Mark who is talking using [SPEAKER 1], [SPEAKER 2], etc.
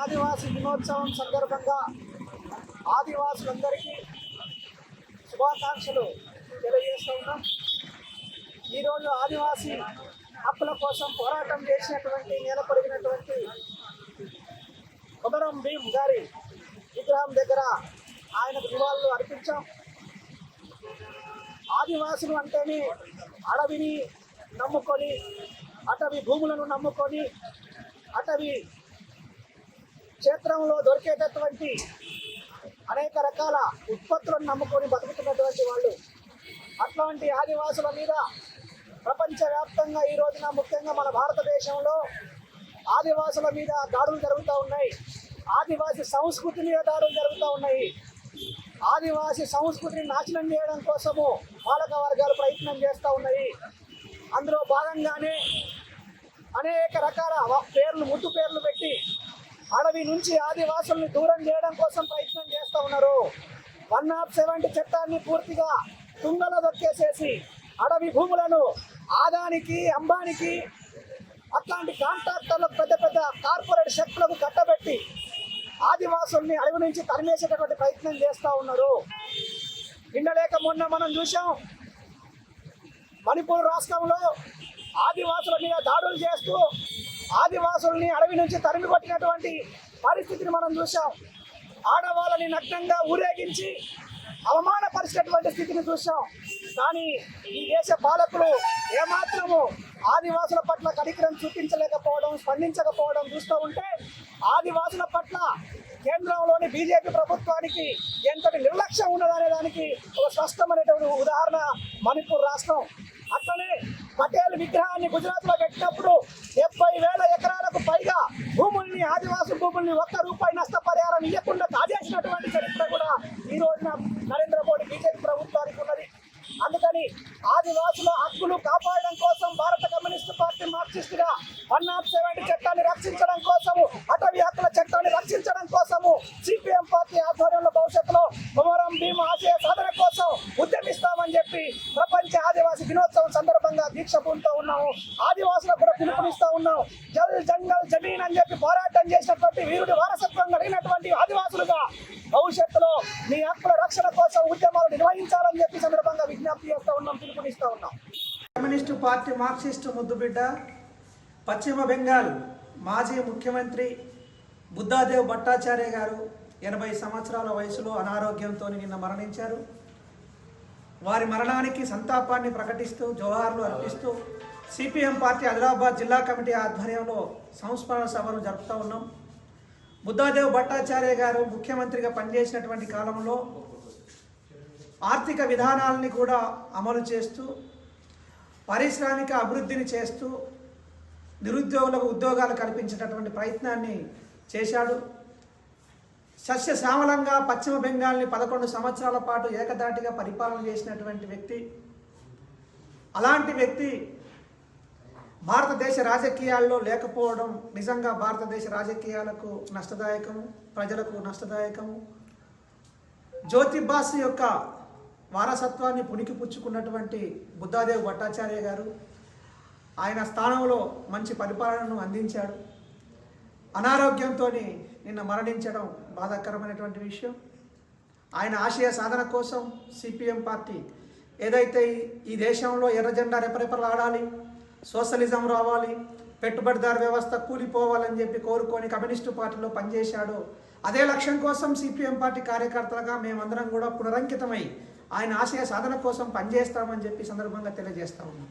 [SPEAKER 1] ఆదివాసి దినోత్సవం సందర్భంగా ఆదివాసులందరికీ శుభాకాంక్షలు తెలియజేస్తూ ఉన్నాం. ఈరోజు ఆదివాసీ హక్కుల కోసం పోరాటం చేసినటువంటి నెలకొరిగినటువంటి కొమరం భీమ్ గారి విగ్రహం దగ్గర ఆయనకు నివాళులు అర్పించాం. ఆదివాసులు అంటేనే అడవిని నమ్ముకొని అటవీ భూములను నమ్ముకొని అటవీ క్షేత్రంలో దొరికేటటువంటి అనేక రకాల ఉత్పత్తులను నమ్ముకొని బతుకుతున్నటువంటి వాళ్ళు. అట్లాంటి ఆదివాసుల మీద ప్రపంచవ్యాప్తంగా ఈ రోజున ముఖ్యంగా మన భారతదేశంలో ఆదివాసుల మీద దాడులు జరుగుతూ ఉన్నాయి. ఆదివాసి సంస్కృతి మీద దాడులు జరుగుతూ ఉన్నాయి. ఆదివాసి సంస్కృతిని నాశనం చేయడం కోసము పాలక వర్గాలు ప్రయత్నం చేస్తూ ఉన్నాయి. అందులో భాగంగానే అనేక రకాల పేర్లు ముద్దు పేర్లు పెట్టి అడవి నుంచి ఆదివాసుల్ని దూరం చేయడం కోసం ప్రయత్నం చేస్తూ ఉన్నారు. వన్ నాట్ సెవెంటీ చట్టాన్ని పూర్తిగా తుంగలో దొక్కేసేసి అడవి భూములను ఆదానికి అంబానికి అట్లాంటి కాంట్రాక్టర్లకు పెద్ద పెద్ద కార్పొరేట్ శక్తులకు కట్టబెట్టి ఆదివాసుల్ని అడవి నుంచి తరిమేసేటటువంటి ప్రయత్నం చేస్తూ ఉన్నారు. నిన్నలేక మొన్న మనం చూసాం మణిపూర్ రాష్ట్రంలో ఆదివాసుల మీద దాడులు చేస్తూ ఆదివాసుల్ని అడవి నుంచి తరిమి కొట్టినటువంటి పరిస్థితిని మనం చూసాం ఆడవాళ్ళని నగ్నంగా ఊరేగించి అవమానపరిచినటువంటి స్థితిని చూసాం కానీ ఈ దేశ పాలకులు ఏమాత్రము ఆదివాసుల పట్ల కనికరం చూపించలేకపోవడం స్పందించకపోవడం చూస్తూ ఉంటే ఆదివాసుల పట్ల కేంద్రంలోని బీజేపీ ప్రభుత్వానికి ఎంతటి నిర్లక్ష్యం ఉన్నదనే దానికి ఒక స్పష్టమైనటువంటి ఉదాహరణ మణిపూర్ రాష్ట్రం. అట్లనే పటేల్ విగ్రహాన్ని గుజరాత్లో పెట్టినప్పుడు నరేంద్ర మోడీ బీజేపీ ప్రభుత్వానికి ఉన్నది. అందుకని ఆదివాసుల హక్కులు కాపాడడం కోసం భారత కమ్యూనిస్ట్ పార్టీ మార్క్సిస్ట్గా వన్ నాట్ సెవెంటీ చట్టాన్ని రక్షించడం కోసము అటవీ హక్కుల చట్టాన్ని రక్షించడం కోసము సిపిఎం పార్టీ ఆధ్వర్యంలో భవిష్యత్తులో కుమరం భీమ ఆశయ సాధన కోసం ఉద్యమిస్తామని చెప్పి ప్రపంచ ఆదివాసి దినోత్సవం సందర్భంగా దీక్ష పూనుతూ ఉన్నాము. ఆదివాసులకు కూడా పిలుపునిస్తా ఉన్నాం జంగల్ జమీన్ అని చెప్పి పోరాటం చేసినటువంటి వీరుడి వారసత్వం కలిగినటువంటి ఆదివాసులుగా భవిష్యత్తులో మీ హక్కుల రక్షణ కోసం ఉద్యమాలు నిర్వహించాలని చెప్పి సందర్భంగా విజ్ఞప్తి చేస్తూ ఉన్నాం పిలుపునిస్తూ ఉన్నాం.
[SPEAKER 2] కమ్యూనిస్టు పార్టీ మార్క్సిస్టు ముద్దుబిడ్డ పశ్చిమ బెంగాల్ మాజీ ముఖ్యమంత్రి బుద్ధాదేవ్ భట్టాచార్య గారు ఎనభై సంవత్సరాల వయసులో అనారోగ్యంతో నిన్న మరణించారు. వారి మరణానికి సంతాపాన్ని ప్రకటిస్తూ జోహార్లు అర్పిస్తూ సిపిఎం పార్టీ ఆదిలాబాద్ జిల్లా కమిటీ ఆధ్వర్యంలో సంస్మరణ సభను జరుపుతూ ఉన్నాం. బుద్ధాదేవ్ భట్టాచార్య గారు ముఖ్యమంత్రిగా పనిచేసినటువంటి కాలంలో ఆర్థిక విధానాలని కూడా అమలు చేస్తూ పారిశ్రామిక అభివృద్ధిని చేస్తూ నిరుద్యోగులకు ఉద్యోగాలు కల్పించేటటువంటి ప్రయత్నాన్ని చేశాడు. సస్యశ్యామలంగా పశ్చిమ బెంగాల్ని పదకొండు సంవత్సరాల పాటు ఏకదాటిగా పరిపాలన చేసినటువంటి వ్యక్తి. అలాంటి వ్యక్తి భారతదేశ రాజకీయాల్లో లేకపోవడం నిజంగా భారతదేశ రాజకీయాలకు నష్టదాయకము ప్రజలకు నష్టదాయకము. జ్యోతిబాస్ యొక్క వారసత్వాన్ని పుణికిపుచ్చుకున్నటువంటి బుద్ధాదేవ్ భట్టాచార్య గారు ఆయన స్థానంలో మంచి పరిపాలనను అందించాడు. అనారోగ్యంతో నిన్న మరణించడం బాధాకరమైనటువంటి విషయం. ఆయన ఆశయ సాధన కోసం సిపిఎం పార్టీ ఏదైతే ఈ- దేశంలో ఎర్ర జెండా రెపరెపలాడాలి సోషలిజం రావాలి పెట్టుబడిదారు వ్యవస్థ కూలిపోవాలని చెప్పి కోరుకొని కమ్యూనిస్టు పార్టీలో పనిచేశాడు. అదే లక్ష్యం కోసం సిపిఎం పార్టీ కార్యకర్తలుగా మేమందరం కూడా పునరంకితమై ఆయన ఆశయ సాధన కోసం పనిచేస్తామని చెప్పి సందర్భంగా తెలియజేస్తా ఉన్నాం.